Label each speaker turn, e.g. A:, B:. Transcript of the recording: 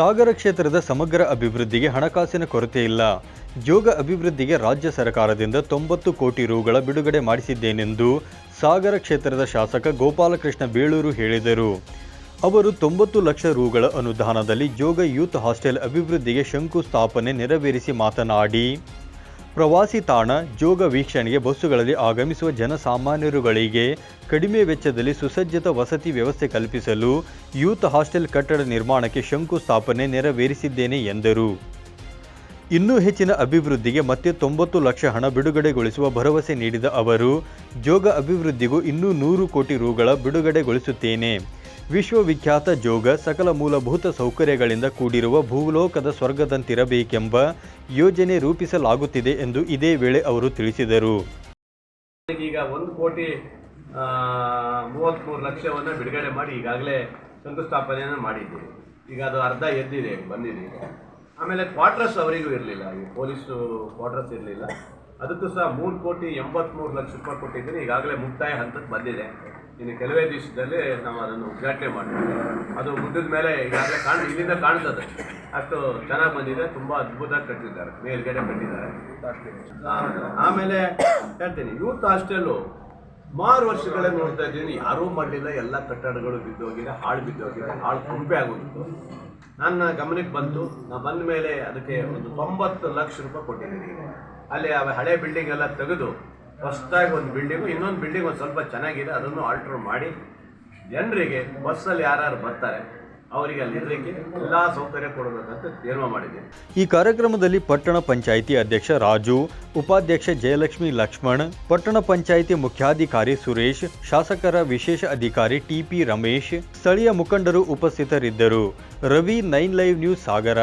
A: ಸಾಗರ ಕ್ಷೇತ್ರದ ಸಮಗ್ರ ಅಭಿವೃದ್ಧಿಗೆ ಹಣಕಾಸಿನ ಕೊರತೆ ಇಲ್ಲ. ಜೋಗ ಅಭಿವೃದ್ಧಿಗೆ ರಾಜ್ಯ ಸರ್ಕಾರದಿಂದ ತೊಂಬತ್ತು ಕೋಟಿ ರುಗಳ ಬಿಡುಗಡೆ ಮಾಡಿಸಿದ್ದೇನೆಂದು ಸಾಗರ ಕ್ಷೇತ್ರದ ಶಾಸಕ ಗೋಪಾಲಕೃಷ್ಣ ಬೇಳೂರು ಹೇಳಿದರು. ಅವರು ತೊಂಬತ್ತು ಲಕ್ಷ ರುಗಳ ಅನುದಾನದಲ್ಲಿ ಜೋಗ ಯೂತ್ ಹಾಸ್ಟೆಲ್ ಅಭಿವೃದ್ಧಿಗೆ ಶಂಕುಸ್ಥಾಪನೆ ನೆರವೇರಿಸಿ ಮಾತನಾಡಿ ಪ್ರವಾಸಿ ತಾಣ ಜೋಗ ವೀಕ್ಷಣೆಗೆ ಬಸ್ಸುಗಳಲ್ಲಿ ಆಗಮಿಸುವ ಜನಸಾಮಾನ್ಯರುಗಳಿಗೆ ಕಡಿಮೆ ವೆಚ್ಚದಲ್ಲಿ ಸುಸಜ್ಜಿತ ವಸತಿ ವ್ಯವಸ್ಥೆ ಕಲ್ಪಿಸಲು ಯೂತ್ ಹಾಸ್ಟೆಲ್ ಕಟ್ಟಡ ನಿರ್ಮಾಣಕ್ಕೆ ಶಂಕುಸ್ಥಾಪನೆ ನೆರವೇರಿಸಿದ್ದೇನೆ ಎಂದರು. ಇನ್ನೂ ಹೆಚ್ಚಿನ ಅಭಿವೃದ್ಧಿಗೆ ಮತ್ತೆ ತೊಂಬತ್ತು ಲಕ್ಷ ಹಣ ಬಿಡುಗಡೆಗೊಳಿಸುವ ಭರವಸೆ ನೀಡಿದ ಅವರು, ಜೋಗ ಅಭಿವೃದ್ಧಿಗೂ ಇನ್ನೂ ನೂರು ಕೋಟಿ ರುಗಳ ಬಿಡುಗಡೆಗೊಳಿಸುತ್ತೇನೆ. ವಿಶ್ವವಿಖ್ಯಾತ ಜೋಗ ಸಕಲ ಮೂಲಭೂತ ಸೌಕರ್ಯಗಳಿಂದ ಕೂಡಿರುವ ಭೂಲೋಕದ ಸ್ವರ್ಗದಂತಿರಬೇಕೆಂಬ ಯೋಜನೆ ರೂಪಿಸಲಾಗುತ್ತಿದೆ ಎಂದು ಇದೇ ವೇಳೆ ಅವರು ತಿಳಿಸಿದರು.
B: ಈಗ ಒಂದು ಕೋಟಿ ಮೂವತ್ತ್ಮೂರು ಲಕ್ಷವನ್ನು ಬಿಡುಗಡೆ ಮಾಡಿ ಈಗಾಗಲೇ ಶಂಕುಸ್ಥಾಪನೆಯನ್ನು ಮಾಡಿದ್ದೀವಿ. ಈಗ ಅದು ಅರ್ಧ ಎದ್ದಿದೆ, ಬಂದಿದೆ. ಆಮೇಲೆ ಕ್ವಾರ್ಟರ್ಸ್ ಅವರಿಗೂ ಇರಲಿಲ್ಲ, ಈ ಪೊಲೀಸು ಕ್ವಾರ್ಟರ್ಸ್ ಇರಲಿಲ್ಲ. ಅದಕ್ಕೂ ಸಹ ಮೂರು ಕೋಟಿ ಎಂಬತ್ತ್ಮೂರು ಲಕ್ಷ ರೂಪಾಯಿ ಕೊಟ್ಟಿದ್ದೀನಿ, ಈಗಾಗಲೇ ಮುಕ್ತಾಯ ಹಂತಕ್ಕೆ ಬಂದಿದೆ. ಇನ್ನು ಕೆಲವೇ ದಿವಸದಲ್ಲಿ ನಾವು ಅದನ್ನು ಉದ್ಘಾಟನೆ ಮಾಡ್ತೀವಿ. ಅದು ಗುಡ್ಡದ ಮೇಲೆ ಈಗಾಗಲೇ ಕಾಣ, ಇಲ್ಲಿಂದ ಕಾಣ್ತದೆ. ಅಷ್ಟು ಚೆನ್ನಾಗಿ ಬಂದಿದೆ. ತುಂಬ ಅದ್ಭುತವಾಗಿ ಕಟ್ಟಿದ್ದಾರೆ. ಮೇಲ್ಗಡೆ ಕಟ್ಟಿದ್ದಾರೆ. ಆಮೇಲೆ ಹೇಳ್ತೀನಿ, ಯೂತ್ ಹಾಸ್ಟೆಲ್ಲು ಸುಮಾರು ವರ್ಷಗಳೇ ನೋಡ್ತಾ ಇದ್ದೀನಿ. ಯಾರೂ ಮಾಡಲಿಲ್ಲ. ಎಲ್ಲ ಕಟ್ಟಡಗಳು ಬಿದ್ದೋಗಿದೆ, ಹಾಳು ಬಿದ್ದೋಗಿದೆ, ಹಾಳು ತುಂಬೆ ಆಗೋಗಿತ್ತು. ನನ್ನ ಗಮನಕ್ಕೆ ಬಂತು. ನಾನು ಬಂದ ಮೇಲೆ ಅದಕ್ಕೆ ಒಂದು ತೊಂಬತ್ತು ಲಕ್ಷ ರೂಪಾಯಿ ಕೊಟ್ಟಿದ್ದೀನಿ. ಅಲ್ಲಿ ಆ ಹಳೆ ಬಿಲ್ಡಿಂಗ್ ಎಲ್ಲ ತೆಗೆದು ಹೊಸದಾಗಿ ಒಂದು ಬಿಲ್ಡಿಂಗು ಇನ್ನೊಂದು ಬಿಲ್ಡಿಂಗ್ ಒಂದು ಸ್ವಲ್ಪ ಚೆನ್ನಾಗಿದೆ, ಅದನ್ನು ಆಲ್ಟ್ರ್ ಮಾಡಿ ಜನರಿಗೆ ಬಸ್ಸಲ್ಲಿ ಯಾರು ಬರ್ತಾರೆ, ಅವರಿಗೆ ಅಲ್ಲಿ ಇರಲಿಕ್ಕೆ ಎಲ್ಲ ಸೌಕರ್ಯ ಕೊಡಬೇಕಂತ ತೀರ್ಮಾನ ಮಾಡಿದ್ದೀನಿ
A: ಈ ಕಾರ್ಯಕ್ರಮದಲ್ಲಿ ಪಟ್ಟಣ ಪಂಚಾಯಿತಿ ಅಧ್ಯಕ್ಷ ರಾಜು, ಉಪಾಧ್ಯಕ್ಷ ಜಯಲಕ್ಷ್ಮಿ ಲಕ್ಷ್ಮಣ್, ಪಟ್ಟಣ ಪಂಚಾಯಿತಿ ಮುಖ್ಯಾಧಿಕಾರಿ ಸುರೇಶ್, ಶಾಸಕರ ವಿಶೇಷ ಅಧಿಕಾರಿ ಟಿಪಿ ರಮೇಶ್, ಸ್ಥಳೀಯ ಮುಖಂಡರು ಉಪಸ್ಥಿತರಿದ್ದರು. Ravi nine live news Sagara.